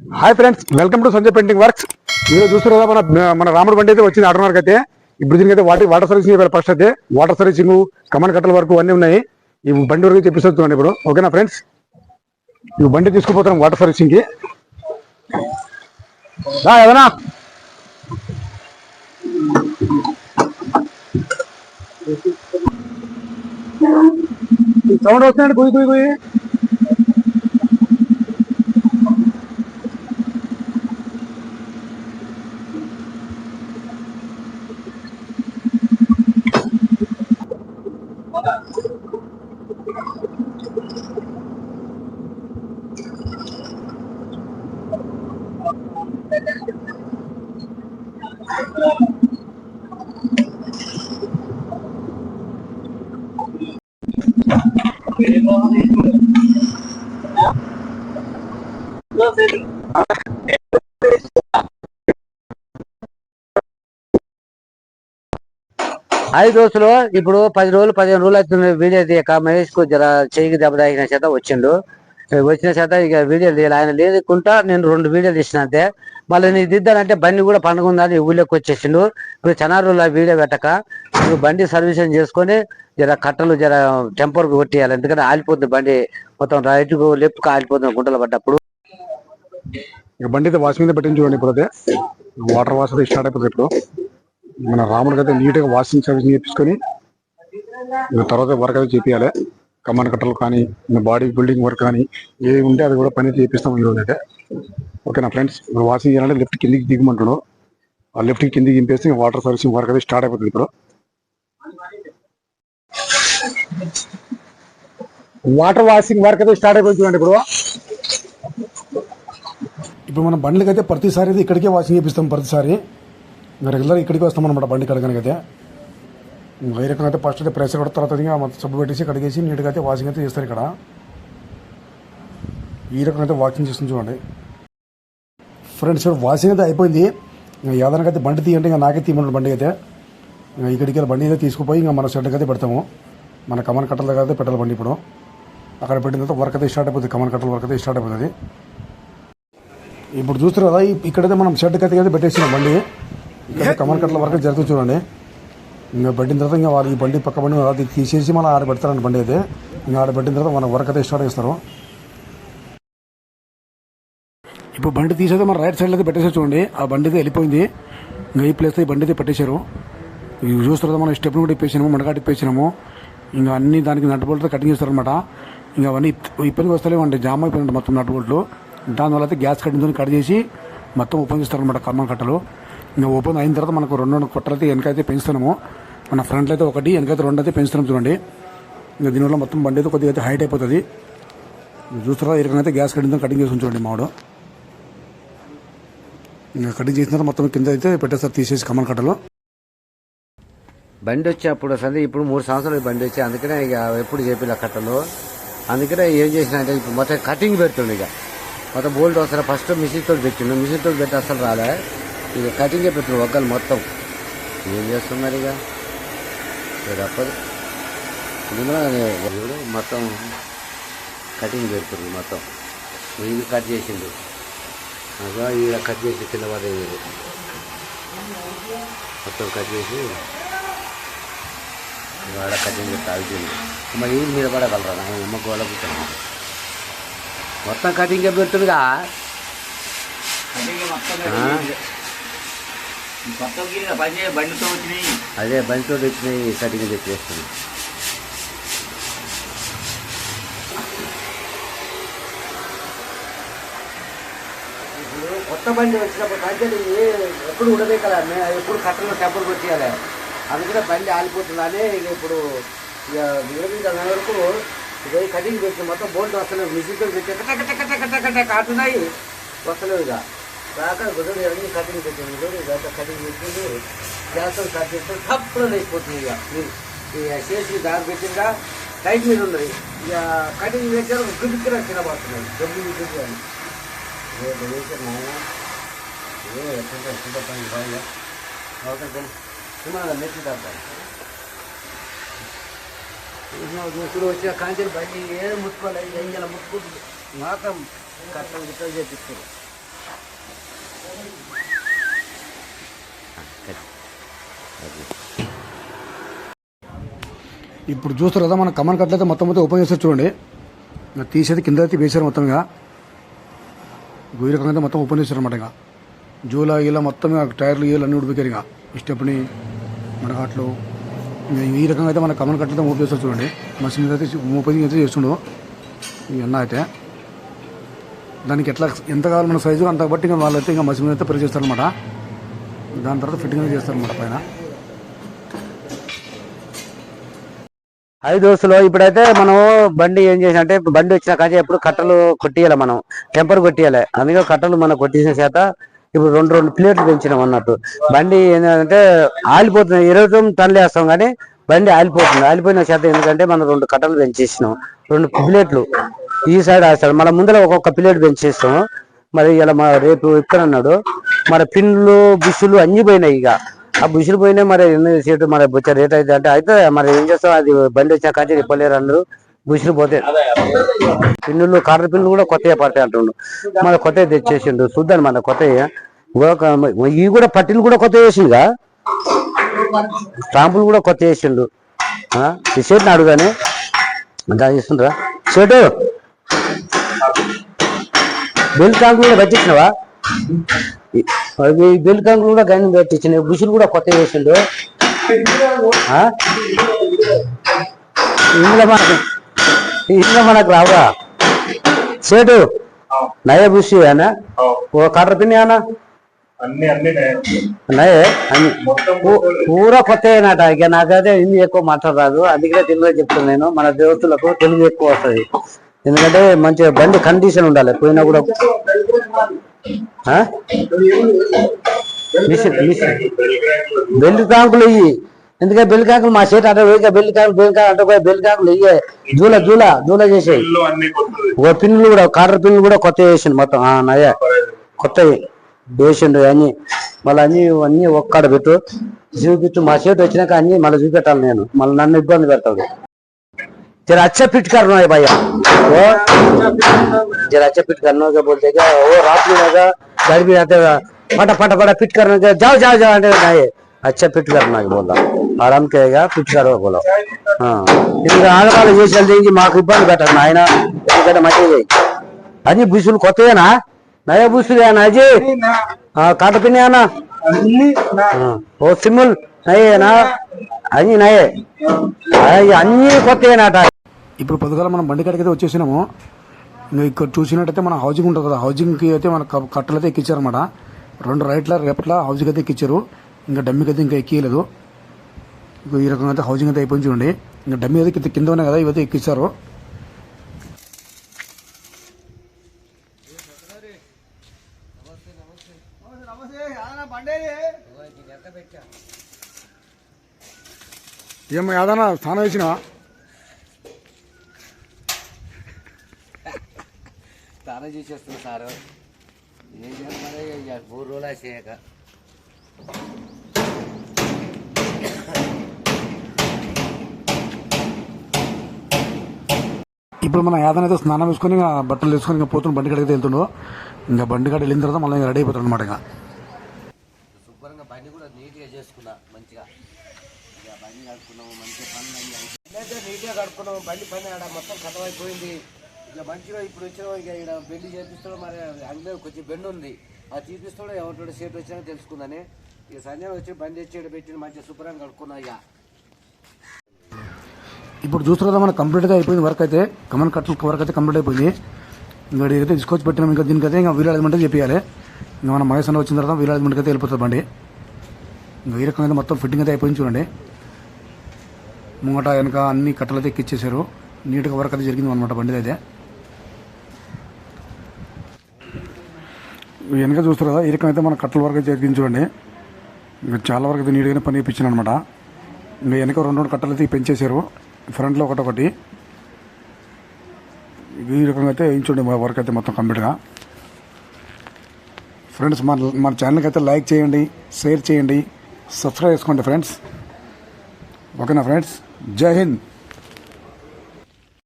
Hi friends welcome to Sanjay painting works మీరు చూస్తారు కదా మన మన రాముడు బండి అయితే వచ్చింది ఆటోనర్కి అయితే ఈ బ్రిడ్జింగ్ అయితే వాటి వాటర్ సర్వీసింగ్ ఫస్ట్ అయితే. వాటర్ సర్వీసింగ్ కమన్ కట్టల వరకు అన్నీ ఉన్నాయి. ఈ బండి వరకు చెప్పిస్తున్నాను ఇప్పుడు. ఓకేనా ఫ్రెండ్స్ ఈ బండి తీసుకుపోతున్నాం వాటర్ సర్వీసింగ్కి. ఏదన్నా? సౌండ్ వస్తున్నాడు కుయి కుయి కుయి ఐదు దోస్తులు ఇప్పుడు పది రోజులు పదిహేను రోజులు అవుతుంది వీడియో తీయక మహేష్కు జర చెయ్యికి దెబ్బ తాగిన చేత వచ్చిండు. వచ్చిన చేత ఇక వీడియో తీయాలి. ఆయన లేదుకుంటా నేను రెండు వీడియోలు తీసిన అంతే. మళ్ళీ నీ దిద్దానంటే బండి కూడా పండుగ ఉందని ఊళ్ళోకి వచ్చేసిండు. ఇప్పుడు చాలా వీడియో పెట్టక నువ్వు బండి సర్వీసింగ్ చేసుకొని జర కట్టలు జర టెంపర్ కొట్టేయాలి. ఎందుకంటే ఆలిపోతుంది బండి. మొత్తం రైట్కు లెఫ్ట్ ఆలిపోతుంది గుంటలు పడ్డప్పుడు. ఇక బండి అయితే వాషింగ్ మీద పెట్టింది చూడండి ఇప్పుడు అయితే వాటర్ వాష్ అయితే స్టార్ట్ అయిపోతుంది ఇప్పుడు. మన రాముడికి అయితే నీట్గా వాషింగ్ సర్వీస్ చేపించుకొని తర్వాత వర్క్ అయితే చేపించాలి కమాండ్ కట్టలు కానీ బాడీ బిల్డింగ్ వర్క్ కానీ ఏది ఉంటే అది కూడా పని చేపిస్తాం ఈరోజు అయితే. ఓకేనా ఫ్రెండ్స్ వాషింగ్ చేయాలంటే లెఫ్ట్ కిందికి దిగమంటున్నాడు. ఆ లెఫ్ట్ కిందికి దింపేస్తే వాటర్ సర్వీసింగ్ వర్క్ అయితే స్టార్ట్ అయిపోతుంది ఇప్పుడు. వాటర్ వాషింగ్ వర్క్ అయితే స్టార్ట్ అయిపోయింది చూడండి ఇప్పుడు. ఇప్పుడు మన బండ్లకి అయితే ప్రతిసారి అయితే ఇక్కడికే వాషింగ్ చేపిస్తాం ప్రతిసారి. రెగ్యులర్ ఇక్కడికి వస్తాం అనమాట బండి కడగనికైతే. ఇంకా ఈ అయితే ఫస్ట్ అయితే ప్రెషర్ కొట్టిన తర్వాత ఇంకా మొత్తం సబ్బు పెట్టేసి కడిగేసి నీట్గా అయితే వాషింగ్ అయితే చేస్తారు ఇక్కడ. ఈ రకంగా అయితే వాషింగ్ చేస్తుంది చూడండి. ఫ్రెండ్స్ వాషింగ్ అయితే అయిపోయింది. ఇంకా యాదనకి అయితే బండి తీయంటే ఇంకా నాకే తీయమన్నాడు బండి అయితే. ఇక్కడికి వెళ్ళి బండి అయితే తీసుకుపోయి ఇంకా మన షెడ్కి అయితే పెడతాము. మన కమన్ కట్టల దగ్గర అయితే పెట్టాలి బండి ఇప్పుడు. అక్కడ పెట్టిన తర్వాత వర్క్ అయితే స్టార్ట్ అయిపోతుంది. కమన్ కట్టల వర్క్ అయితే స్టార్ట్ అయిపోతుంది. ఇప్పుడు చూస్తారు కదా ఇక్కడైతే మనం షెడ్ కత్తి అయితే పెట్టేసినాం బండి. ఇక్కడ కమన్ కట్టల వరకు జరుగుతుంది చూడండి. ఇంకా పెట్టిన తర్వాత ఇంకా వాళ్ళు ఈ బండి పక్క బండి అది తీసేసి మళ్ళీ ఆడ పెడతారండి బండి అయితే. ఇంకా ఆడ పెట్టిన తర్వాత మన వర్క్ అయితే స్టార్ట్ చేస్తారు. ఇప్పుడు బండి తీసేది మన రైట్ సైడ్లో అయితే పెట్టేసి చూడండి. ఆ బండి అయితే వెళ్ళిపోయింది. ఇంకా ఈ ప్లేస్ ఈ బండి అయితే పెట్టేశారు. ఇవి చూస్తారు మనం స్టెప్ను కూడా ఇప్పేసినాము మడకాటి ఇప్పేసినాము. ఇంకా అన్ని దానికి నట్ బోల్ట్తో కటింగ్ చేస్తారనమాట ఇంకా అవన్నీ ఇప్- ఇప్పటికి వస్తలేమండి జామ్ అయిపోయినట్టు మొత్తం నట్ బోల్ట్లు దానివల్ల అయితే గ్యాస్ కటింగ్తో కట్ చేసి మొత్తం ఓపెన్ చేస్తారనమాట కర్మన్ కట్టలు. ఇంకా ఓపెన్ అయిన తర్వాత మనకు రెండు రెండు కుట్టలైతే వెనకైతే పెంచుతున్నాము. మన ఫ్రంట్లో అయితే ఒకటి వెనకైతే రెండు అయితే పెంచుతున్నాం చూడండి. ఇంకా దీనివల్ల మొత్తం బండి అయితే కొద్దిగా అయితే హైట్ అయిపోతుంది. చూస్తారా? ఈ రకంగా అయితే గ్యాస్ కట్టింగ్తో కటింగ్ చేసి చూడండి మావాడు ఇంకా కటింగ్ చేసిన తర్వాత మొత్తం కింద అయితే పెట్టేస్తారు తీసేసి కమన్ కట్టలు. బండి వచ్చి అప్పుడు సంది ఇప్పుడు మూడు సంవత్సరాలు బండి వచ్చి అందుకనే ఇక ఎప్పుడు చెప్పిన కట్టలు. అందుకనే ఏం చేసిన అంటే ఇప్పుడు మొత్తం కటింగ్ పెడుతుండే ఇక. మొత్తం బోల్ట్ వస్తారు ఫస్ట్ మిషన్ తోటి పెట్టిండు. మిషన్ తోటి పెట్టి అసలు రాలే. ఇక కటింగే పెట్టిండు ఒక్కలు మొత్తం. ఏం చేస్తున్నారు ఇక? తప్పదు. నిమ్మలంగానే మొత్తం కటింగ్ పెడుతుంది మొత్తం. ఇది కట్ చేసిండు. అదో ఇలా కట్ చేసి కింద పడేది. మొత్తం కట్ చేసి వాడ కటింగ్ తాగుతుంది. మరి ఈ మీద పడగలరా? నా అమ్మ గోడ మొత్తం కటింగ్ పెడుతుందిగా? ఆ? బండితో వచ్చినాయి. అదే బండితో వచ్చినాయి కటింగ్ తెచ్చేస్తుంది. కొత్త బండి వచ్చినప్పుడు ఏ- ఎప్పుడు ఉండదే కదా మే- ఎప్పుడు కట్టలో టెంపుల్ వచ్చేయాలి అది కూడా బండి ఆలిపోతుందని ఇక ఇప్పుడు ఇక విరమించిన వరకు ఇక కటింగ్ పెట్టిన మొత్తం బోల్ట్ వస్తలేవు. మిషన్తో పెట్టి కట్ట కట్ట కట్ట కట్ట కట్ట కాటున్నాయి వస్తలేవు ఇక. రాక గుడ్డలు ఇవన్నీ కటింగ్ పెట్టింది. గుడ్డలు ఇదంతా కటింగ్ పెట్టింది. గ్యాస్ కట్ చేస్తే తప్పులో లేకపోతుంది ఇక. ఇక చేసి దారి పెట్టిందా? టైట్ మీద ఉన్నది. ఇక కటింగ్ పెట్టారు గుడ్డుకి తినబడుతున్నాయి పడుతున్నాయి. గుడ్డు అని. ఏ నాయన. ఏ ఎక్కడ ఎక్కడ పని బాగా అవుతుంది సుమారు డబ్బాలు ఇప్పుడు వచ్చిన ఏం ముట్టుకోలేదు ఎంజల ముట్టుకుంటుంది. మాత్రం కట్టం ఇప్పుడు చూస్తారు కదా మన కమన్ కట్లయితే మొత్తం మొత్తం ఓపెన్ చేస్తారు చూడండి. తీసేది కింద అయితే వేశారు మొత్తం ఇక. గుయ్య అయితే మొత్తం ఓపెన్ చేశారు అనమాట ఇక. జూలా ఇలా మొత్తం టైర్లు ఇలా అన్నీ ఉడిపోయారు ఇంకా. ఇష్టపడి మన ఘాట్లు ఈ రకంగా అయితే మన కమన్ కట్లయితే ఓపెన్ చేస్తారు చూడండి. మీద అయితే ముప్పై అయితే చేస్తుండు ఈ అన్న అయితే. దానికి ఎట్లా ఎంత కావాలి మన సైజు అంత బట్టి ఇంకా వాళ్ళైతే ఇంకా మసీన్ అయితే ప్రెస్ చేస్తారనమాట దాని తర్వాత ఫిట్టింగ్ అయితే చేస్తారనమాట పైన. అది దోస్తులు ఇప్పుడైతే మనం బండి ఏం చేసిన అంటే బండి వచ్చిన కానీ ఎప్పుడు కట్టలు కొట్టియాలి మనం. టెంపర్ కొట్టియాలి అందుకే కట్టలు మనం కొట్టేసిన చేత ఇప్పుడు రెండు రెండు ప్లేట్లు పెంచినాం అన్నట్టు. బండి ఏంటంటే ఆలిపోతుంది ఇరవై తొమ్మిది టన్నులు వేస్తాం కానీ బండి ఆలిపోతుంది ఆలిపోయిన శాతం ఎందుకంటే మనం రెండు కట్టలు పెంచేసినాం. రెండు ప్లేట్లు ఈ సైడ్ వేస్తాడు మన ముందర ఒక్కొక్క ప్లేట్ పెంచేస్తాం. మరి ఇలా మా రేపు ఇక్కడన్నాడు మరి పిన్లు బుషులు అన్ని పోయినాయి ఇక. ఆ బుషులు పోయినాయి మరి ఎన్ని సీట్లు మరి బొచ్చ రేట్ అయితే అంటే అయితే మరి ఏం చేస్తాం? అది బండి వచ్చిన కాంచి చెప్పలేరు అందరూ బుషులు పోతే పిన్నులు కర్ర పిన్నులు కూడా కొత్తగా పడతాయి అంటుండు. మన కొత్త తెచ్చేసిండు. చూద్దాం మన కొత్త ఇవి కూడా పట్టీలు కూడా కొత్త వేసిండుగా స్టాంపులు కూడా కొత్త వేసిండు ఈ షర్ట్ని అడుగానే దాని ఇస్తుండ్రా షర్టు! బెల్ కాంకులు కూడా పెట్టించినవా బెల్ కాంకులు కూడా గని పెట్టించిన బుషులు కూడా కొత్త వేసిండు? ఇందులో ఇందులో మనకు రావా సేటు నయ బుషి అనా ఓ కర్ర పిన్ని అనా నయే. అన్ని. పూరా కొత్త ఇక నాకైతే హిందీ ఎక్కువ మాట్లాడరాదు. అందుకే తెలుగులో చెప్తాను నేను. మన దేవతలకు తెలుగు ఎక్కువ వస్తుంది. ఎందుకంటే మంచిగా బండి కండిషన్ ఉండాలి. పోయినా కూడా? Machine machine. బెల్లి కాంకులు ఇయ్యి. ఎందుకంటే బెల్లి కాంకులు మా చేతి అంటే వేగా బెల్లి కాంకులు బెల్లి కాంకులు అంటే పోయి బెల్లి కాంకులు ఇయ్యే జూల జూల జూల చేసేయి ఇల్లు అన్ని కొత్తది ఒక పిన్నులు కూడా కాటర్ పిన్నులు కూడా కొత్త వేసిండు మొత్తం ఆ, నయ్యా కొత్తవి వేసిండు అన్ని మళ్ళీ అన్ని అన్ని ఒక్కడ పెట్టు చూపించు మా చేతి వచ్చినాక అన్ని మళ్ళీ చూపెట్టాలి నేను మళ్ళీ నన్ను ఇబ్బంది పెడతాడు जरा अच्छा फिट करना है भैया वो जरा अच्छा फिट करना होगा बोलते क्या वो रात में लगा घर भी आते हुआ फटा फटा फटा फिट करने का जाओ जाओ जाओ అంటే नहीं अच्छा फिट करना है बोला ఆరాం పిచ్చారు ఒకలో ఇప్పుడు ఆగమాలు చేసి వెళ్తే మాకు ఇబ్బంది పెట్టదు నాయన. ఎందుకంటే మంచిది అది బుసులు కొత్తవేనా నయ బుసులే నాజీ కాటపిన్నేనా ఓ సిమ్ములు నయేనా? అది నయే. అన్ని కొత్తవేనాట ఇప్పుడు పొద్దుగా మనం బండి కాడికి అయితే వచ్చేసినాము ఇక్కడ చూసినట్టయితే మన హౌజింగ్ ఉంటుంది కదా హౌజింగ్కి అయితే మన కట్టలు అయితే ఎక్కించారన్నమాట రెండు రైట్ల రేపట్ల హౌజింగ్ అయితే ఎక్కించారు ఇంకా డమ్మికి అయితే ఇంకా ఎక్కియలేదు ఈ రకంగా అయితే హౌసింగ్ అయితే అయిపోయింది చూడండి. ఇంకా డమ్మి అయితే కింద- కింద ఉన్నాయి కదా ఇవైతే ఎక్కించారు ఏమో యాదనా స్నానం వేసిన స్నానం చేసేస్తున్నా సారు. ఏం చేయాలి మూడు రోజులు చేయక ఇప్పుడు మన యాదనైతే స్నానం వేసుకొని ఇంకా బట్టలు వేసుకొని ఇంకా పోతున్న బండి కాడికి అయితే వెళ్తుండో. ఇంకా బండి కాడ వెళ్ళిన తర్వాత మళ్ళీ రెడీ అయిపోతాడు అనమాట ఇంకా. శుభ్రంగా బండి కూడా నీట్గా చేసుకున్నా మంచిగా. ఇక బండి కడుక్కున్నాము మంచిగా పనులు అయితే నీట్గా కడుక్కున్నాము బండి పని ఆడ మొత్తం కథమైపోయింది. ఇక మంచిగా ఇప్పుడు వచ్చిన ఇక ఇక్కడ బెండి చేపిస్తాడు మరి అందులో కొంచెం బెండ్ ఉంది. అది తీపిస్తాడు ఎవరి సీట్ వచ్చినా తెలుసుకుందని. ఇక సంజయ్ వచ్చి బండి వచ్చి ఈడ మంచిగా శుభ్రంగా కడుక్కున్నా ఇక. ఇప్పుడు చూస్తున్నా మన కంప్లీట్ అయితే అయిపోయింది వర్క్ అయితే. కమన్ కట్టల వర్క్ అయితే కంప్లీట్ అయిపోయింది. ఇంకా అయితే తీసుకొచ్చి పెట్టినాం ఇంకా దీనికైతే ఇంకా వీలు అలమెంట్ చెప్పాలి ఇంకా మన మహేష్ అన్న వచ్చిన తర్వాత వీలు అలమెంట్కి అయితే వెళ్ళిపోతుంది బండి. ఇంకా ఈ రకంగా అయితే మొత్తం ఫిట్టింగ్ అయితే అయిపోయింది చూడండి. ముంగట వెనక అన్ని కట్టలు అయితే ఎక్కిచ్చేసారు నీట్గా వర్క్ అయితే జరిగింది అనమాట బండి అయితే. వెనక చూస్తారు కదా ఈ రకం అయితే మన కట్టల వరకు అయితే జరిగింది చూడండి. ఇంకా చాలా వరకు అయితే నీట్గానే పని ఇప్పించాను అనమాట ఇంకా వెనక రెండు రెండు కట్టలు అయితే పెంచేశారు. ఫ్రంట్లో ఒకటొకటి ఈ రకంగా అయితే వేయించండి మా వర్క్ అయితే మొత్తం కంప్లీట్గా. ఫ్రెండ్స్ మన మన ఛానల్కి అయితే లైక్ చేయండి షేర్ చేయండి సబ్స్క్రైబ్ చేసుకోండి ఫ్రెండ్స్. ఓకేనా ఫ్రెండ్స్? జై హింద్.